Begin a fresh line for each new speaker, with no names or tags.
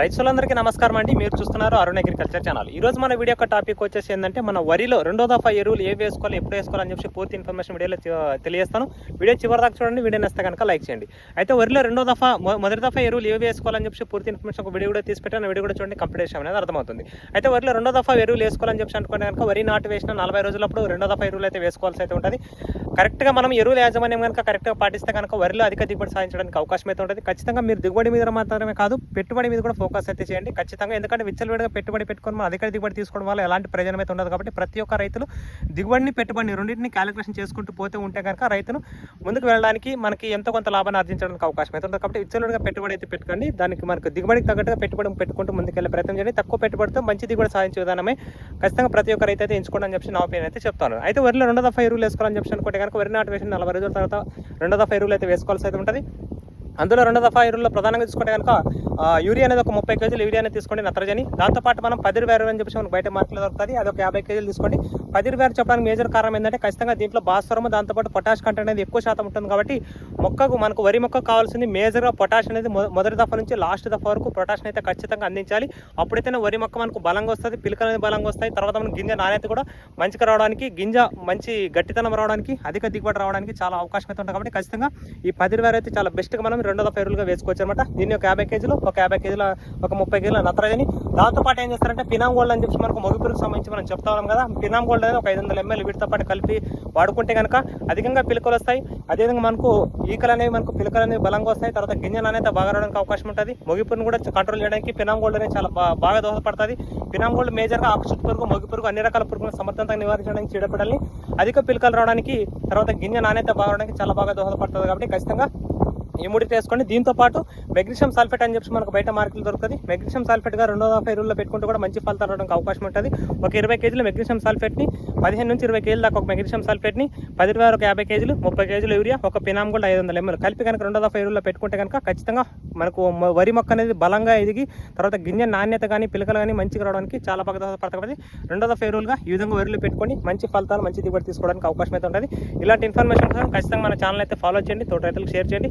రైతులందరికీ నమస్కారం అండి. మీరు చూస్తున్నారు అరుణ్ అగ్రికల్చర్ ఛానల్. ఈ రోజు మన వీడియో యొక్క టాపిక్ వచ్చేసి ఏంటంటే మన వరిలో రెండో దఫా ఎరువులు ఏ వేసుకోవాలి ఎప్పుడు వేసుకోవాలని చెప్పి పూర్తి ఇన్ఫర్మేషన్ వీడియోలో తెలియజేస్తాను. వీడియో చివరి దాకా చూడండి వీడియో నేస్తే కనుక లైక్ చేయండి. అయితే వరిలో రెండో దఫా మొదటి దఫా ఎరువులు ఏ వేసుకోవాలని చెప్పి పూర్తి ఇన్ఫర్మేషన్ ఒక వీడియో కూడా తీసి పెట్టాను వీడియో కూడా చూడండి కంప్లీట్ చేసాం అనేది అర్థమవుతుంది. అయితే వరిలో రెండో దఫా ఎరువులు వేసుకోవాలని చెప్పి అనుకుంటే కనుక వరి నాటు వేసిన నలభై రోజులప్పుడు రెండో దఫా ఎరువులు అయితే వేసుకోవాల్సి అయితే ఉంటుంది. కరెక్ట్గా మనం ఎరువుల యాజమాన్యం కనుక కరెక్ట్గా పాటిస్తే కనుక వరిలో అధిక దిగుబడి సాధించడానికి అవకాశం అయితే ఉంటుంది. ఖచ్చితంగా మీరు దిగుబడి మీద మాత్రమే కాదు పెట్టుబడి మీద కూడా ఫోకస్ అయితే చేయండి. ఖచ్చితంగా ఎందుకంటే విచ్చలవిడిగా పెట్టుబడి పెట్టుకొని మనం అధిక దిగుబడి తీసుకోవడం వల్ల ఎలాంటి ప్రయోజనం అయితే ఉండదు కాబట్టి ప్రతి ఒక్క రైతులు దిగుబడిని పెట్టుబడిని రెండింటిని క్యాలిక్యులేషన్ చేసుకుంటూ పోతే ఉంటే కనుక రైతును ముందుకు వెళ్ళడానికి మనకి ఎంతో కొంత లాభాన్ని ఆర్జించడానికి అవకాశం అయితే ఉంటుంది. కాబట్టి విచ్చలవిడిగా పెట్టుబడి అయితే పెట్టుకోండి. దానికి మనకు దిగుబడికి తగ్గట్టుగా పెట్టుబడి పెట్టుకుంటూ ముందుకెళ్ళే ప్రయత్నం చేయండి. తక్కువ పెట్టుబడితో మంచి దిగుబడి సాధించే విధానమే ఖచ్చితంగా ప్రతి ఒక్క రైతు అయితే ఎంచుకోండి అని చెప్పి నా ఒపీనియన్ అయితే చెప్తాను. అయితే వరిలో రెండో దఫా ఎరువులు వేసుకోవాలని చెప్పి అనుకుంటే కనుక వరి నాటు వేసిన నలభై రోజుల తర్వాత రెండో దఫా ఎరువులు అయితే వేసుకోవాల్సి అయితే ఉంటుంది. అందులో రెండో దఫా ఎరువుల్లో ప్రధానంగా చూసుకుంటే కనుక యూరియా అనేది ఒక ముప్పై కేజీలు యూరియా అనేది తీసుకోండి నత్రజని. దాంతోపాటు మనం పది రూపాయలు అని చెప్పేసి మనకు బయట మార్కెట్లో దొరుకుతుంది. అది ఒక యాభై కేజీలు తీసుకోండి. పది రూపాయలు చెప్పడానికి మేజర్ కారణం ఏంటంటే ఖచ్చితంగా దీంట్లో భాస్వరం దాంతోపాటు పొటాష్ కంటెంట్ అనేది ఎక్కువ శాతం ఉంటుంది కాబట్టి మొక్కకు మనకు వరి మొక్క కావాల్సింది మేజర్గా పొటాష్ అనేది మొదటి దఫా నుంచి లాస్ట్ దఫా వరకు పొటాష్ అయితే ఖచ్చితంగా అందించాలి. అప్పుడైతేనే వరి మొక్క మనకు బలంగా వస్తుంది పిలకలు అనేది బలంగా వస్తాయి. తర్వాత మనకు గింజ నాణ్యత కూడా మంచిగా రావడానికి గింజ మంచి గట్టితనం రావడానికి అధిక దిగుబడి రావడానికి చాలా అవకాశం అయితే ఉంటుంది కాబట్టి ఖచ్చితంగా ఈ పది రూపాయలు అయితే చాలా బెస్ట్గా మనం రెండో దఫా ఎరువులుగా వేసుకోవచ్చు అనమాట దీన్ని ఒక యాభై కేజీలు ఒక యాభై కేజీల ఒక ముప్పై కేజీల నత్రజని దాంతోపాటు ఏం చేస్తారంటే పినామ్ గోల్డ్ అని చెప్పి మనకు మొగిపిలకు సంబంధించి మనం చెప్తా ఉన్నాం కదా. పినామ్ గోల్డ్ అనేది ఒక ఐదు వందల ఎంఎల్ వీటితో పాటు కలిపి వాడుకుంటే కనుక అధికంగా పిలకలు వస్తాయి. అదేవిధంగా మనకు ఈకలు అనేవి మనకు పిలకలు అనేవి బలంగా వస్తాయి. తర్వాత గింజలు అనేది బాగా రావడానికి అవకాశం ఉంటుంది. మొగిపురును కూడా కంట్రోల్ చేయడానికి పినామ్ గోల్డ్ అనేది చాలా బాగా దోహదపడుతుంది. పినామ్ గోల్డ్ మేజర్గా ఆకు చుట్టు పురుగు మొగి పురుగు అన్ని రకాల పురుగులను సమర్థంగా నివారించడానికి చీడపిడల్ని అధిక పిలకలు రావడానికి తర్వాత గింజ నాణ్యత బాగా రావడానికి చాలా బాగా దోహదపడుతుంది కాబట్టి ఖచ్చితంగా ఈ మూడు వేసుకోండి? దీంతో పాటు మెగ్నీషియం సల్ఫేట్ అని చెప్పి మనకు బయట మార్కెట్లో దొరుకుతుంది. మెగ్నీషియం సల్ఫేట్గా రెండో దఫా ఎరువుల్లో పెట్టుకుంటే కూడా మంచి ఫలితాలు రావడానికి అవకాశం ఉంటుంది. ఒక ఇరవై కేజీలు మెగ్నీషియం సల్ఫేట్ని పదిహేను నుంచి ఇరవై కేజీల దాకా ఒక మెగ్నీషియం సల్ఫేట్ని పది రూపాయలు ఒక యాభై కేజీలు ముప్పై కేజీలు యూరియా ఒక పినాం కూడా ఐదు వందల ఎంఎల్. కలిపి కనుక రెండో దఫా ఎరువుల్లో పెట్టుకుంటే కనుక ఖచ్చితంగా మనకు వరి మొక్క అనేది బలంగా ఎదిగి తర్వాత గింజ నాణ్యత కానీ పిలకలు కానీ మంచిగా రావడానికి చాలా బాగా దోహదపడతాయి కాబట్టి రెండో దఫా ఎరువులుగా ఈ విధంగా వరిలో పెట్టుకొని మంచి ఫలితాలు మంచి దిగుబడి తీసుకోవడానికి అవకాశం అయితే ఉంటుంది. ఇలాంటి ఇన్ఫర్మేషన్ కోసం ఖచ్చితంగా మన ఛానల్ అయితే ఫాలో చేయండి. తోట రైతులకు షేర్ చేయండి.